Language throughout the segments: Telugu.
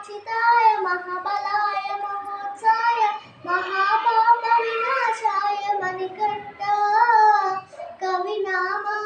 महाचिताय महाबलाय महोत्साय महापापविनाशाय मणिकण्ठ कविनामा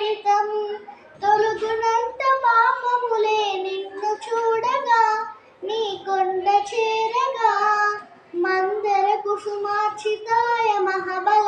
వర్ణనాతీతం తొలుగునంత పాపములే నిన్ను చూడగా నీ కొండ చేరగా. మందర కుసుమార్చితాయ మహాబల